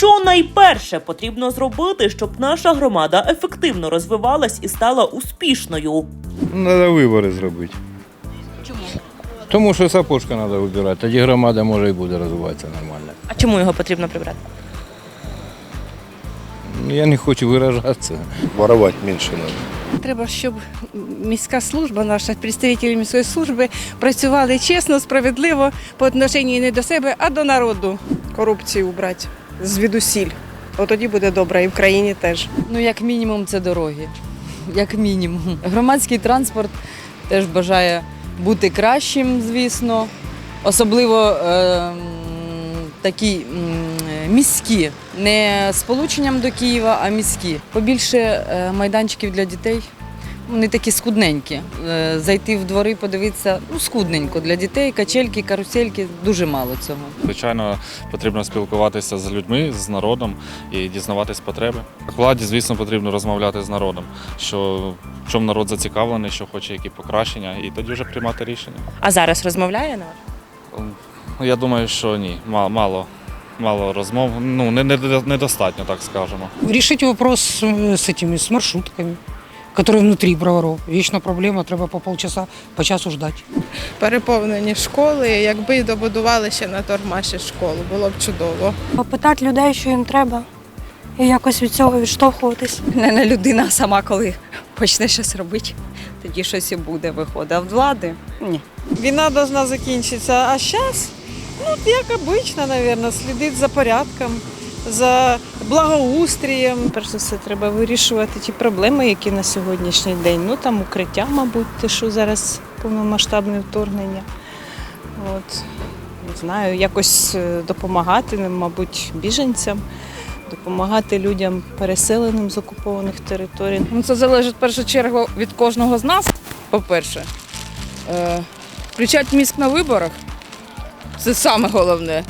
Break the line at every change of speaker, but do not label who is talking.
Що найперше потрібно зробити, щоб наша громада ефективно розвивалась і стала успішною?
Треба вибори зробити.
Чому?
Тому що сапожка треба вибирати, тоді громада може і буде розвиватися нормально.
А чому його потрібно прибрати?
Ну, Я не хочу виражатися.
Воровать меньше надо.
Треба, щоб міська служба, наша представники міської служби працювали чесно, справедливо по отношенню не до себе, а до народу.
корупцію убрати звідусіль. От тоді буде добре, і в країні теж.
Ну, як мінімум, це дороги. Як мінімум. Громадський транспорт теж бажає бути кращим, звісно. Особливо е, такі міські, не сполученням до Києва, а міські. Побільше е, майданчиків для дітей. Вони такі скудненькі. Е, Зайти в двори, подивитися, ну, скудненько для дітей, качельки, карусельки, дуже мало цього.
Звичайно, потрібно спілкуватися з людьми, з народом і дізнаватись потреби. Владі, звісно, потрібно розмовляти з народом, що в чому народ зацікавлений, що хоче які покращення, і тоді вже приймати рішення.
А зараз розмовляє народ?
Ну, Я думаю, що ні, мало. Мало розмов, ну не, не, недостатньо, так скажемо.
решить вопрос с этими, с маршрутками, которые внутри броваров. Вічна проблема, треба по полчаса, по часу ждать.
Переповнені школи, якби добудували ще на Тормаші школу, було б чудово.
Попитати людей, що їм треба, і якось від цього відштовхуватись.
Не людина сама, коли почне щось робити, тоді щось і буде виходить. А в влади ні.
Війна повинна закінчитися, а зараз, ну, як обично, мабуть, слідити за порядком, за благоустрієм. Перш за все, треба вирішувати ті проблеми, які на сьогоднішній день. Ну там укриття, мабуть, те, що зараз повномасштабне вторгнення. От, не знаю, якось е, допомагати, мабуть, біженцям, допомагати людям, переселеним з окупованих територій.
Ну, це залежить в першу чергу від кожного з нас, по-перше. Е, включати мізк на виборах це саме головне.